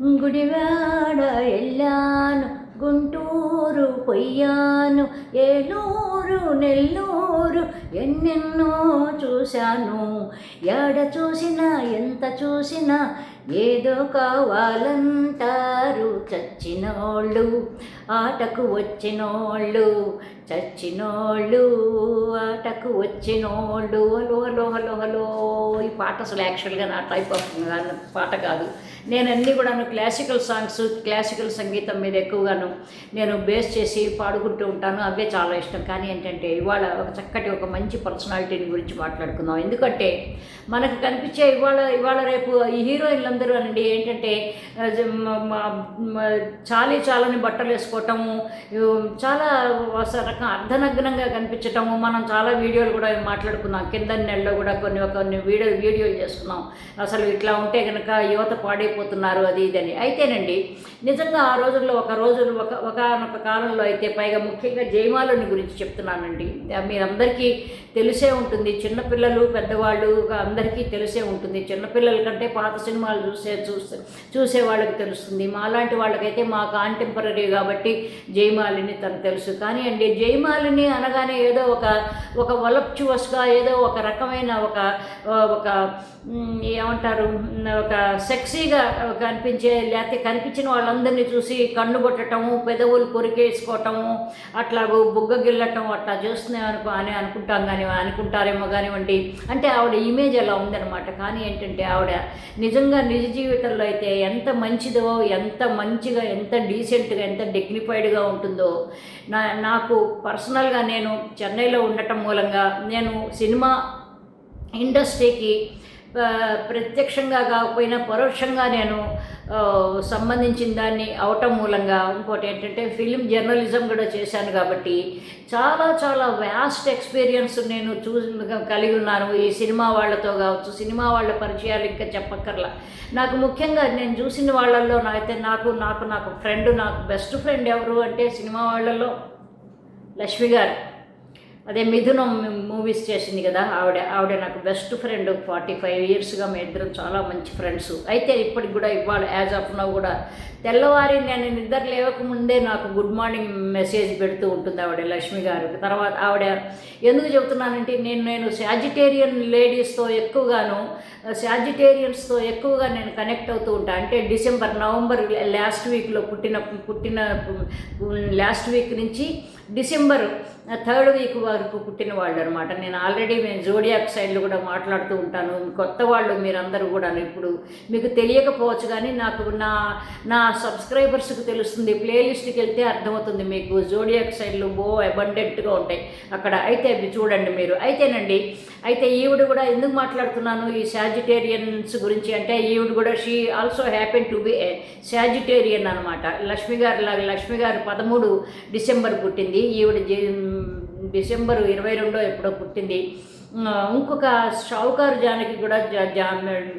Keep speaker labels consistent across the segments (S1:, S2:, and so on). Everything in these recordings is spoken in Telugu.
S1: గుడివాడ వెళ్ళాను గుంటూరు పొయ్యాను ఏలూరు నెల్లూరు ఎన్నెన్నో చూశాను. ఎడ చూసినా ఎంత చూసినా ఏదో కావాలంటారు చచ్చినోళ్ళు ఆటకు వచ్చినోళ్ళు చచ్చినోళ్ళు. పాటకు వచ్చినోళ్ళు హలో హలో హలో హలో ఈ పాట అసలు యాక్చువల్గా నా టైప్ ఆఫ్ పాట కాదు. నేను అన్నీ కూడాను క్లాసికల్ సాంగ్స్ క్లాసికల్ సంగీతం మీద ఎక్కువగాను నేను బేస్ చేసి పాడుకుంటూ ఉంటాను. అవే చాలా ఇష్టం. కానీ ఏంటంటే ఇవాళ ఒక చక్కటి ఒక మంచి పర్సనాలిటీని గురించి మాట్లాడుకుందాం. ఎందుకంటే మనకు కనిపించే ఇవాళ ఇవాళ రేపు ఈ హీరోయిన్లందరూ అనండి ఏంటంటే చాలీ చాలని బట్టలు వేసుకోవటము చాలా రకం అర్ధనగ్నంగా కనిపించటము మనం చాలా చాలా వీడియోలు కూడా మాట్లాడుకున్నాం. కింద నెలలో కూడా కొన్ని కొన్ని వీడియో వీడియోలు చేసుకున్నాం. అసలు ఇట్లా ఉంటే కనుక యువత పాడైపోతున్నారు అది ఇది అని. అయితేనండి నిజంగా ఆ రోజుల్లో ఒక రోజు ఒక ఒకనొక కాలంలో అయితే పైగా ముఖ్యంగా జయమాలని గురించి చెప్తున్నానండి. మీరందరికీ తెలిసే ఉంటుంది. చిన్నపిల్లలు పెద్దవాళ్ళు అందరికీ తెలిసే ఉంటుంది. చిన్నపిల్లల కంటే పాత సినిమాలు చూసే చూస్తే చూసే వాళ్ళకి తెలుస్తుంది. మాలాంటి వాళ్ళకైతే మా కాంటెంపరీ కాబట్టి జయమాలిని తను తెలుసు. కానీ అండి జయమాలిని అనగానే ఏదో ఒక ఒక వలప్చువస్గా ఏదో ఒక రకమైన ఒక ఒక ఏమంటారు ఒక సెక్సీగా కనిపించే లేకపోతే కనిపించిన వాళ్ళందరినీ చూసి కన్ను కొట్టడము పెదవులు కొరికేసుకోవటము అట్లా బుగ్గ గిల్లటం అట్లా చేస్తున్నాం అనుకో అని అనుకుంటాం కానీ అనుకుంటారేమో కానివ్వండి. అంటే ఆవిడ ఇమేజ్ అలా ఉందన్నమాట. కానీ ఏంటంటే ఆవిడ నిజంగా నిజ జీవితంలో అయితే ఎంత మంచిదో ఎంత మంచిగా ఎంత డీసెంట్గా ఎంత డిగ్నిఫైడ్గా ఉంటుందో నా నాకు పర్సనల్గా నేను చెన్నైలో ఉండటం మూలంగా నేను సినిమా ఇండస్ట్రీకి ప్రత్యక్షంగా కాకపోయినా పరోక్షంగా నేను సంబంధించిన దాన్ని అవటం మూలంగా ఇంకోటి ఏంటంటే ఫిలిం జర్నలిజం కూడా చేశాను కాబట్టి చాలా చాలా వ్యాస్ట్ ఎక్స్పీరియన్స్ నేను చూ కలిగి ఉన్నాను. ఈ సినిమా వాళ్ళతో కావచ్చు సినిమా వాళ్ళ పరిచయాలు ఇంకా చెప్పక్కర్లా. నాకు ముఖ్యంగా నేను చూసిన వాళ్ళల్లో అయితే నాకు నాకు నాకు ఫ్రెండ్ నాకు బెస్ట్ ఫ్రెండ్ ఎవరు అంటే సినిమా వాళ్ళలో లక్ష్మి గారు. అదే మిథునం మూవీస్ చేసింది కదా ఆవిడ ఆవిడ నాకు బెస్ట్ ఫ్రెండ్ ఫార్టీ ఫైవ్ ఇయర్స్గా మీ ఇద్దరం చాలా మంచి ఫ్రెండ్స్ అయితే ఇప్పటికి కూడా ఇవాళ యాజ్ ఆఫ్ నౌ కూడా తెల్లవారి నేను నిద్ర లేవకముందే నాకు గుడ్ మార్నింగ్ మెసేజ్ పెడుతూ ఉంటుంది ఆవిడ లక్ష్మి గారు. తర్వాత ఆవిడ ఎందుకు చెబుతున్నానంటే నేను నేను సాజిటేరియన్ లేడీస్తో ఎక్కువగాను సాజిటేరియన్స్తో ఎక్కువగా నేను కనెక్ట్ అవుతూ ఉంటాను అంటే డిసెంబర్ నవంబర్ లాస్ట్ వీక్లో పుట్టిన పుట్టిన లాస్ట్ వీక్ నుంచి డిసెంబర్ థర్డ్ వీక్ వరకు పుట్టిన వాళ్ళు అనమాట నేను ఆల్రెడీ నేను జోడియాక్ సైడ్లు కూడా మాట్లాడుతూ ఉంటాను. కొత్త వాళ్ళు మీరందరూ కూడా ఇప్పుడు మీకు తెలియకపోవచ్చు కానీ నాకు నా నా సబ్స్క్రైబర్స్కి తెలుస్తుంది. ప్లేలిస్ట్కి వెళ్తే అర్థమవుతుంది మీకు. జోడియాక్ సైడ్లు బో అబండెంట్గా ఉంటాయి. అక్కడ అయితే అవి చూడండి మీరు. అయితేనండి అయితే ఈవిడ కూడా ఎందుకు మాట్లాడుతున్నాను ఈ సాజిటేరియన్స్ గురించి అంటే ఈవిడ కూడా she also happen to be Sagittarian అనమాట లక్ష్మి గారు లాగా లక్ష్మి గారు పదమూడు డిసెంబర్ పుట్టింది. ఈవిడ డిసెంబర్ ఇరవై రెండో ఎప్పుడో పుట్టింది. ఇంకొక షావుకారు జానకి కూడా జా జా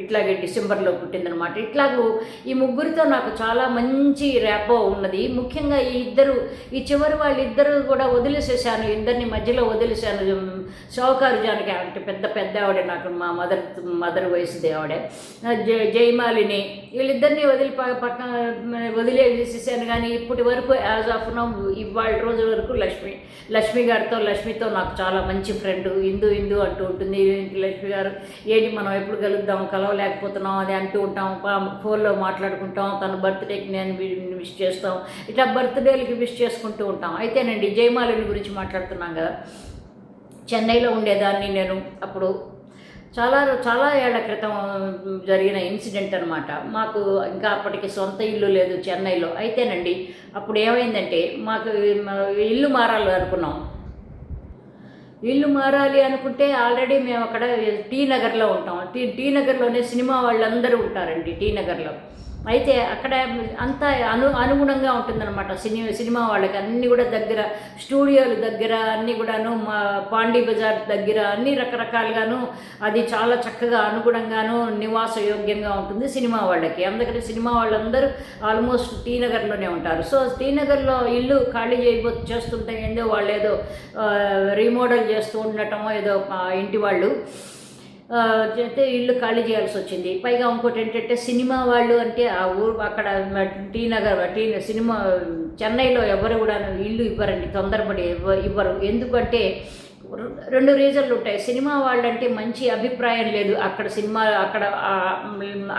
S1: ఇట్లాగే డిసెంబర్లో పుట్టిందనమాట ఇట్లాగూ ఈ ముగ్గురితో నాకు చాలా మంచి ర్యాపో ఉన్నది. ముఖ్యంగా ఈ ఇద్దరు ఈ చివరి వాళ్ళిద్దరు కూడా వదిలేసేసాను ఇద్దరిని మధ్యలో వదిలేసాను షావుకారు జానకి అంటే పెద్ద పెద్ద ఆవిడ నాకు మా మదర్ మదర్ వయసుది దేవుడే జయమాలిని వీళ్ళిద్దరిని వదిలి ప- పక్కన వదిలేసేసాను కానీ ఇప్పటి వరకు యాజ్ ఆఫ్ నౌ ఇవాళ రోజు వరకు లక్ష్మి లక్ష్మి గారితో లక్ష్మితో నాకు చాలా మంచి ఫ్రెండ్ హిందూ హిందూ అంటూ ఉంటుంది. లక్ష్మి గారు ఏంటి మనం ఎప్పుడు కలుద్దాం కలవలేకపోతున్నాం అది అంటూ ఉంటాం పా- ఫోన్లో మాట్లాడుకుంటాం తన బర్త్డేకి నేను విష్ చేస్తాం ఇట్లా బర్త్డేలకి విష్ చేసుకుంటూ ఉంటాం. అయితేనండి జయమాలిని గురించి మాట్లాడుతున్నాం కదా. చెన్నైలో ఉండేదాన్ని నేను అప్పుడు. చాలా చాలా ఏళ్ళ క్రితం జరిగిన ఇన్సిడెంట్ అనమాట మాకు ఇంకా అప్పటికి సొంత ఇల్లు లేదు చెన్నైలో. అయితేనండి అప్పుడు ఏమైందంటే మాకు ఇల్లు మారాలి అనుకున్నాం. ఇల్లు మారాలి అనుకుంటే ఆల్రెడీ మేము అక్కడ టీ నగర్లో ఉంటాం. టీ టీ నగర్లోనే సినిమా వాళ్ళందరూ ఉంటారండి టీ నగర్లో. అయితే అక్కడ అంతా అను అనుగుణంగా ఉంటుందన్నమాట సినిమా సినిమా వాళ్ళకి. అన్నీ కూడా దగ్గర స్టూడియోలు దగ్గర అన్నీ కూడాను మా పాండీ బజార్ దగ్గర అన్ని రకరకాలుగాను అది చాలా చక్కగా అనుగుణంగాను నివాస యోగ్యంగా ఉంటుంది సినిమా వాళ్ళకి. అందుకని సినిమా వాళ్ళందరూ ఆల్మోస్ట్ టీనగర్లోనే ఉంటారు. సో టీనగర్లో ఇల్లు ఖాళీ చేయబో చేస్తుంటే ఏందో వాళ్ళు ఏదో రీమోడల్ చేస్తూ ఉండటమో ఏదో ఇంటి వాళ్ళు. అయితే ఇల్లు ఖాళీ చేయాల్సి వచ్చింది. పైగా ఇంకోటి ఏంటంటే సినిమా వాళ్ళు అంటే ఆ ఊరు అక్కడ టీ నగర్ టీ సినిమా చెన్నైలో ఎవరు కూడా ఇల్లు ఇవ్వరండి తొందరపడి ఇవ్వ- ఇవ్వరు. ఎందుకంటే రెండు రీజన్లు ఉంటాయి. సినిమా వాళ్ళంటే మంచి అభిప్రాయం లేదు అక్కడ సినిమా అక్కడ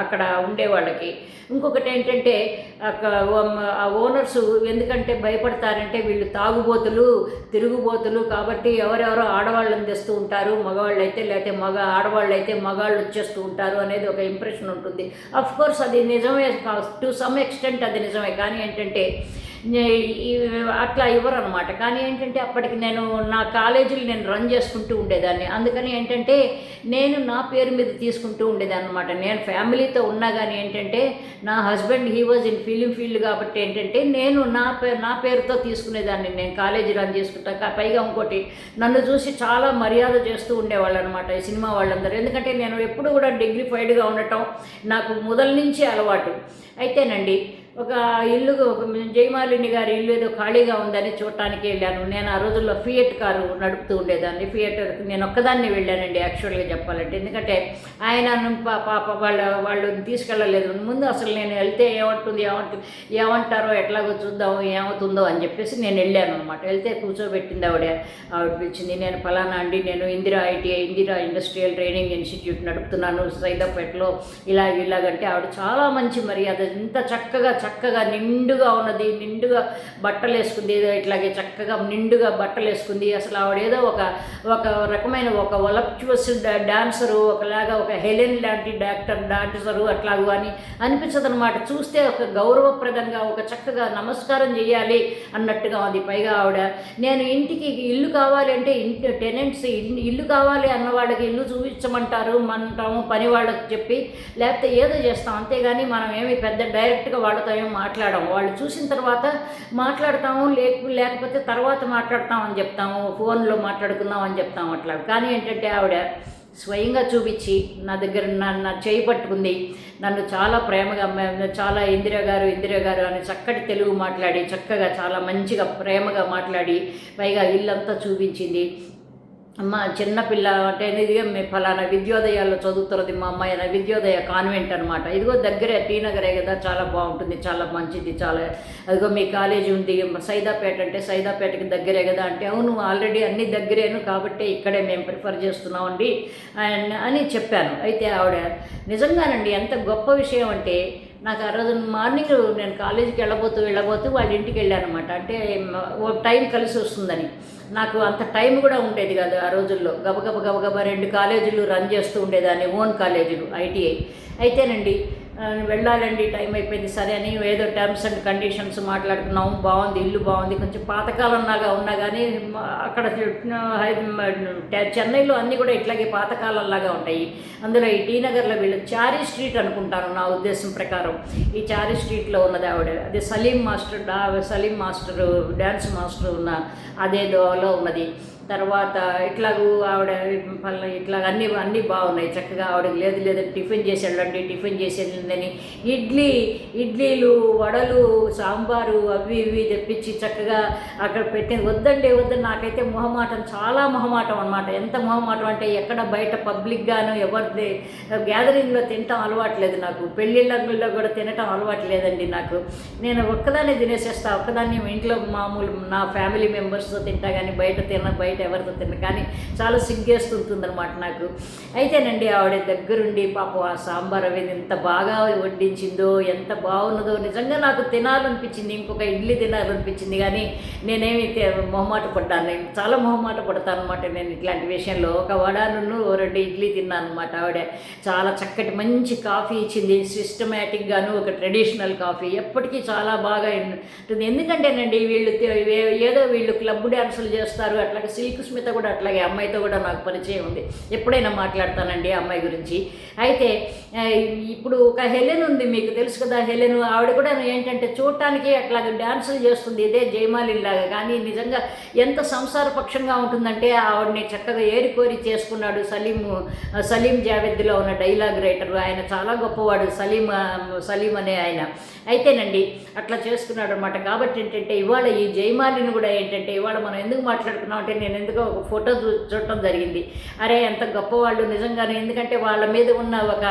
S1: అక్కడ ఉండే వాళ్ళకి. ఇంకొకటి ఏంటంటే అక్కడ ఆ ఓనర్స్ ఎందుకంటే భయపడతారంటే వీళ్ళు తాగుబోతులు తిరుగుబోతులు కాబట్టి ఎవరెవరో ఆడవాళ్ళని తెస్తూ ఉంటారు మగవాళ్ళు అయితే లేకపోతే మగ ఆడవాళ్ళు అయితే మగాళ్ళు వచ్చేస్తూ ఉంటారు అనేది ఒక ఇంప్రెషన్ ఉంటుంది. అఫ్ కోర్స్ అది నిజమే టు సమ్ ఎక్స్టెంట్ అది నిజమే. కానీ ఏంటంటే అట్లా ఇవ్వరు అనమాట కానీ ఏంటంటే అప్పటికి నేను నా కాలేజీలు నేను రన్ చేసుకుంటూ ఉండేదాన్ని. అందుకని ఏంటంటే నేను నా పేరు మీద తీసుకుంటూ ఉండేదాన్ని అనమాట నేను ఫ్యామిలీతో ఉన్నా కానీ ఏంటంటే నా husband he was in film field కాబట్టి ఏంటంటే నేను నా పే నా పేరుతో తీసుకునేదాన్ని. నేను కాలేజీ రన్ చేసుకుంటా. పైగా ఇంకోటి నన్ను చూసి చాలా మర్యాద చేస్తూ ఉండేవాళ్ళు అనమాట ఈ సినిమా వాళ్ళందరూ. ఎందుకంటే నేను ఎప్పుడు కూడా డిగ్నిఫైడ్గా ఉండటం నాకు మొదల నుంచి అలవాటు. అయితేనండి ఒక ఇల్లు జయమాలిని గారి ఇల్లు ఏదో ఖాళీగా ఉందని చూడటానికి వెళ్ళాను. నేను ఆ రోజుల్లో ఫియట్ కారు నడుపుతూ ఉండేదాన్ని. ఫియట్ నేను ఒక్కదాన్ని వెళ్ళానండి యాక్చువల్గా చెప్పాలంటే. ఎందుకంటే ఆయన పా- పాప వాళ్ళ వాళ్ళు తీసుకెళ్ళలేదు. ముందు అసలు నేను వెళ్తే ఏమంటుంది ఏమంటుంది ఏమంటారో ఎట్లాగో చూద్దాం ఏమవుతుందో అని చెప్పేసి నేను వెళ్ళాను అనమాట వెళ్తే కూర్చోబెట్టింది ఆవిడ ఆవిడ పిలిచింది నేను ఫలానా అండి నేను Indira ITI Indira industrial training institute నడుపుతున్నాను సైదాపేటలో ఇలా ఇలాగంటే ఆవిడ చాలా మంచి మర్యాద ఇంత చక్కగా చక్కగా నిండుగా ఉన్నది నిండుగా బట్టలు వేసుకుంది ఏదో ఇట్లాగే చక్కగా నిండుగా బట్టలు వేసుకుంది అసలు ఆవిడ ఏదో ఒక ఒక రకమైన ఒక వలప్చువస్ డాన్సరు ఒకలాగా ఒక హెలెన్ లాంటి డాక్టర్ డాన్సరు అట్లాగూ అని అనిపించదు అనమాట చూస్తే ఒక గౌరవప్రదంగా ఒక చక్కగా నమస్కారం చేయాలి అన్నట్టుగా ఉంది. పైగా ఆవిడ నేను ఇంటికి ఇల్లు కావాలి అంటే ఇంటి టెనెంట్స్ ఇల్లు కావాలి అన్న వాళ్ళకి ఇల్లు చూపించమంటారు మంటాము పని వాళ్ళకి చెప్పి లేకపోతే ఏదో చేస్తాం. అంతేగాని మనం ఏమి పెద్ద డైరెక్ట్గా వాళ్ళతో ఏం మాట్లాడము? వాళ్ళు చూసిన తర్వాత మాట్లాడతాము లేక లేకపోతే తర్వాత మాట్లాడతాం అని చెప్తాము ఫోన్లో మాట్లాడుకుందాం అని చెప్తాము అట్లా. కానీ ఏంటంటే ఆవిడ స్వయంగా చూపించి నా దగ్గర నా చేయి పట్టుకుంది నన్ను చాలా ప్రేమగా చాలా ఇందిరా గారు ఇందిరా గారు అని చక్కటి తెలుగు మాట్లాడి చక్కగా చాలా మంచిగా ప్రేమగా మాట్లాడి పైగా ఇల్లంతా చూపించింది. అమ్మ చిన్నపిల్ల అంటే ఇదిగో మీ ఫలానా విద్యోదయాల్లో చదువుతున్నది మా అమ్మాయి అన్న విద్యోదయ కాన్వెంట్ అనమాట ఇదిగో దగ్గరే టీ నగరే కదా చాలా బాగుంటుంది చాలా మంచిది చాలా. అదిగో మీ కాలేజీ ఉంది సైదాపేట అంటే సైదాపేటకి దగ్గరే కదా అంటే అవును ఆల్రెడీ అన్ని దగ్గరేను కాబట్టి ఇక్కడే మేము ప్రిఫర్ చేస్తున్నామండి. అని చెప్పాను. అయితే ఆవిడ నిజంగానండి ఎంత గొప్ప విషయం అంటే నాకు ఆ రోజు మార్నింగ్ నేను కాలేజీకి వెళ్ళబోతూ వెళ్ళబోతూ వాళ్ళ ఇంటికి వెళ్ళాను అనమాట అంటే ఓ టైం కలిసి వస్తుందని. నాకు అంత టైం కూడా ఉండేది కాదు ఆ రోజుల్లో. గబగబ గబగబ రెండు కాలేజీలు రన్ చేస్తూ ఉండేదాన్ని ఓన్ కాలేజీలు ఐటీఐ. అయితేనండి వెళ్ళాలండి టైం అయిపోయింది. సరే అని ఏదో టర్మ్స్ అండ్ కండిషన్స్ మాట్లాడుకున్నాము బాగుంది ఇల్లు బాగుంది. కొంచెం పాతకాలంలాగా ఉన్నా కానీ అక్కడ హై- చెన్నైలో అన్నీ కూడా ఇట్లాగే పాతకాలంలాగా ఉంటాయి. అందులో ఈ టీ నగర్లో వీళ్ళు చారీ స్ట్రీట్ అనుకుంటాను నా ఉద్దేశం ప్రకారం. ఈ చారీ స్ట్రీట్లో ఉన్నది ఆవిడ. అది Salim master Salim master dance master ఉన్న అదే దోలో ఉన్నది. తర్వాత ఇట్లాగూ ఆవిడ పళ్ళ ఇట్లా అన్నీ అన్నీ బాగున్నాయి. చక్కగా ఆవిడకి లేదు లేదని టిఫిన్ చేసి వెళ్ళండి టిఫిన్ చేసి వెళ్ళిందని ఇడ్లీ ఇడ్లీలు వడలు సాంబారు అవి ఇవి తెప్పించి చక్కగా అక్కడ పెట్టింది. వద్దండి వద్దని నాకైతే మొహమాటం చాలా మొహమాటం అనమాట ఎంత మొహమాటం అంటే ఎక్కడ బయట పబ్లిక్గాను ఎవరిది గ్యాదరింగ్లో తినటం అలవాట్లేదు నాకు. పెళ్ళిళ్ళలో కూడా తినటం అలవాట్లేదండి నాకు. నేను ఒక్కదాన్ని తినేసేస్తా. ఒక్కదాన్ని ఇంట్లో మామూలు నా ఫ్యామిలీ మెంబర్స్తో తింటా కానీ బయట తిన బయట ఎవరితో తిన కానీ చాలా సిగ్గేస్తుంటుంది అనమాట నాకు. అయితేనండి ఆవిడ దగ్గరుండి పాపం ఆ సాంబార్ అవి ఎంత బాగా వడ్డించిందో ఎంత బాగున్నదో నిజంగా నాకు తినాలనిపించింది ఇంకొక ఇడ్లీ తినాలనిపించింది కానీ నేనేమి మొహమాట పడ్డాను. చాలా మొహమాట పడతాను అనమాట నేను ఇట్లాంటి విషయంలో. ఒక వడాను రెండు ఇడ్లీ తిన్నాను అనమాట ఆవిడ. చాలా చక్కటి మంచి కాఫీ ఇచ్చింది. సిస్టమేటిక్గాను ఒక ట్రెడిషనల్ కాఫీ. ఎప్పటికీ చాలా బాగా ఉంటుంది ఎందుకంటేనండి వీళ్ళు ఏదో వీళ్ళు క్లబ్ డ్యాన్సులు చేస్తారు అట్లాగే సిల్ స్మిత కూడా అట్లాగే అమ్మాయితో కూడా నాకు పరిచయం ఉంది. ఎప్పుడైనా మాట్లాడతానండి అమ్మాయి గురించి. అయితే ఇప్పుడు ఒక హెలెన్ ఉంది మీకు తెలుసు కదా హెలెన్. ఆవిడ కూడా ఏంటంటే చూడటానికి అట్లా డ్యాన్సులు చేస్తుంది. ఇదే జయమాలిలాగా కానీ నిజంగా ఎంత సంసారపక్షంగా ఉంటుందంటే ఆవిడని చక్కగా ఏరికోరి చేసుకున్నాడు సలీం సలీం జావేద్లో ఉన్న డైలాగ్ రైటర్. ఆయన చాలా గొప్పవాడు సలీం సలీం అనే ఆయన. అయితేనండి అట్లా చేసుకున్నాడు అనమాట కాబట్టి ఏంటంటే ఇవాళ ఈ జయమాలిని కూడా ఏంటంటే ఇవాళ మనం ఎందుకు మాట్లాడుకున్నాం అంటే నేను ఎందుకో ఒక ఫోటో చూ చూడటం జరిగింది. అరే ఎంత గొప్పవాళ్ళు నిజంగానే. ఎందుకంటే వాళ్ళ మీద ఉన్న ఒక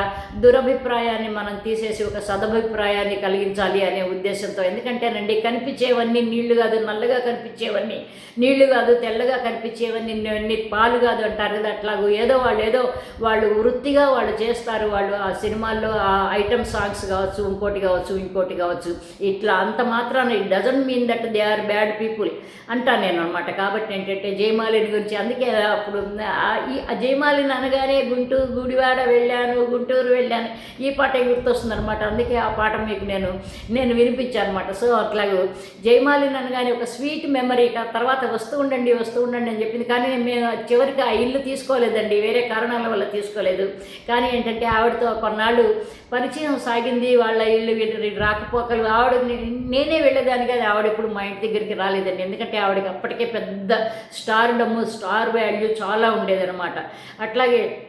S1: దురభిప్రాయాన్ని మనం తీసేసి ఒక సదభిప్రాయాన్ని కలిగించాలి అనే ఉద్దేశంతో. ఎందుకంటేనండి కనిపించేవన్నీ నీళ్ళు కాదు నల్లగా కనిపించేవన్నీ. నీళ్ళు కాదు తెల్లగా కనిపించేవన్నీ అన్ని పాలు కాదు అంటారు కదా అట్లాగూ ఏదో వాళ్ళు ఏదో వాళ్ళు వృత్తిగా వాళ్ళు చేస్తారు. వాళ్ళు ఆ సినిమాల్లో ఆ ఐటమ్ సాంగ్స్ కావచ్చు ఇంకోటి కావచ్చు ఇంకోటి కావచ్చు. ఇట్లా అంత మాత్రాన it doesn't mean that they are bad people అంటాను నేను అనమాట కాబట్టి ఏంటంటే జయమాలిని గురించి. అందుకే అప్పుడు ఆ- ఈ ఆ జయమాలిని అనగానే గుంటూరు గుడివాడ వెళ్ళాను గుంటూరు వెళ్ళాను. ఈ పాట గుర్తొస్తుంది అనమాట అందుకే ఆ పాట మీకు నేను నేను వినిపించాను అనమాట సో అట్లాగూ జయమాలిని అనగానే ఒక స్వీట్ మెమరీ తర్వాత వస్తూ ఉండండి వస్తూ ఉండండి అని చెప్పింది. కానీ మేము చివరికి ఆ ఇల్లు తీసుకోలేదండి. వేరే కారణాల వల్ల తీసుకోలేదు. కానీ ఏంటంటే ఆవిడతో కొన్నాళ్ళు పరిచయం సాగింది. వాళ్ళ ఇల్లు రాకపోకలు ఆవిడ నేనే వెళ్ళేదాన్ని కాదు ఆవిడ ఇప్పుడు మా ఇంటి దగ్గరికి రాలేదండి. ఎందుకంటే ఆవిడకి అప్పటికే పెద్ద స్టార్ డమ్ము స్టార్ వాల్యూ చాలా ఉండేదన్నమాట. అట్లాగే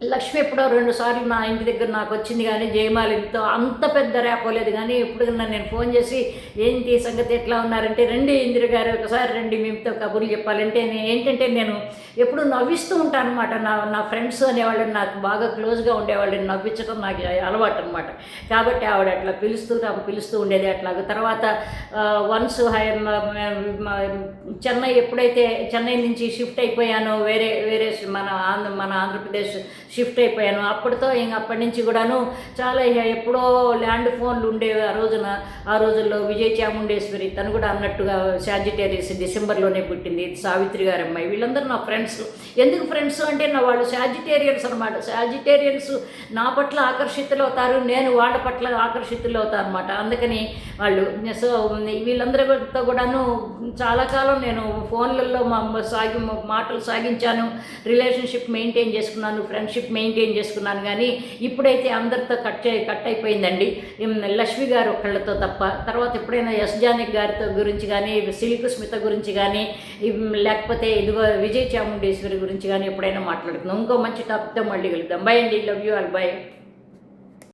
S1: లక్ష్మి ఎప్పుడో రెండు సార్లు నా ఇంటి దగ్గర నాకు వచ్చింది కానీ జయమాలితో అంత పెద్ద రేపోలేదు కానీ ఎప్పుడున్నా నేను ఫోన్ చేసి ఏంటి సంగతి ఎట్లా ఉన్నారంటే రండి ఇందిర గారు ఒకసారి రండి మేమితో కబుర్లు చెప్పాలంటే నేను ఏంటంటే నేను ఎప్పుడు నవ్విస్తూ ఉంటాను అనమాట నా నా ఫ్రెండ్స్ అనేవాళ్ళని నాకు బాగా క్లోజ్గా ఉండేవాళ్ళని నవ్వించడం నాకు అలవాటు అనమాట కాబట్టి ఆవిడ అట్లా పిలుస్తూ నాకు పిలుస్తూ ఉండేది అట్లాగ. తర్వాత వన్స్ హై చెన్నై ఎప్పుడైతే చెన్నై నుంచి షిఫ్ట్ అయిపోయానో వేరే వేరే మన ఆంధ్ర మన ఆంధ్రప్రదేశ్ షిఫ్ట్ అయిపోయాను. అప్పటితో ఇంక అప్పటి నుంచి కూడాను చాలా ఎప్పుడో ల్యాండ్ ఫోన్లు ఉండేవి ఆ రోజున ఆ రోజుల్లో విజయ చాముండేశ్వరి తను కూడా అన్నట్టుగా సాజిటేరియస్ డిసెంబర్లోనే పుట్టింది. సావిత్రి గారి అమ్మాయి వీళ్ళందరూ నా ఫ్రెండ్స్. ఎందుకు ఫ్రెండ్స్ అంటే నా వాళ్ళు సాజిటేరియన్స్ అనమాట సాజిటేరియన్స్ నా పట్ల ఆకర్షితులు అవుతారు నేను వాళ్ళ పట్ల ఆకర్షితులు అవుతాను అనమాట అందుకని వాళ్ళు సో వీళ్ళందరితో కూడాను చాలా కాలం నేను ఫోన్లలో మా సాగి మాటలు సాగించాను. రిలేషన్షిప్ మెయింటైన్ చేసుకున్నాను ఫ్రెండ్షిప్ మెయింటైన్ చేసుకున్నాను. కానీ ఇప్పుడైతే అందరితో కట్ కట్ అయిపోయిందండి. లక్ష్మి గారు ఒకళ్ళతో తప్ప. తర్వాత ఎప్పుడైనా ఎస్ గారితో గురించి కానీ సిల్క్ స్మిత గురించి కానీ లేకపోతే ఇదిగో విజయ్ చాముండేశ్వరి గురించి కానీ ఎప్పుడైనా మాట్లాడుతున్నాం ఇంకో మంచి టాపిక్తో మళ్ళీ కలుద్దాం. బై అండి. Love you all by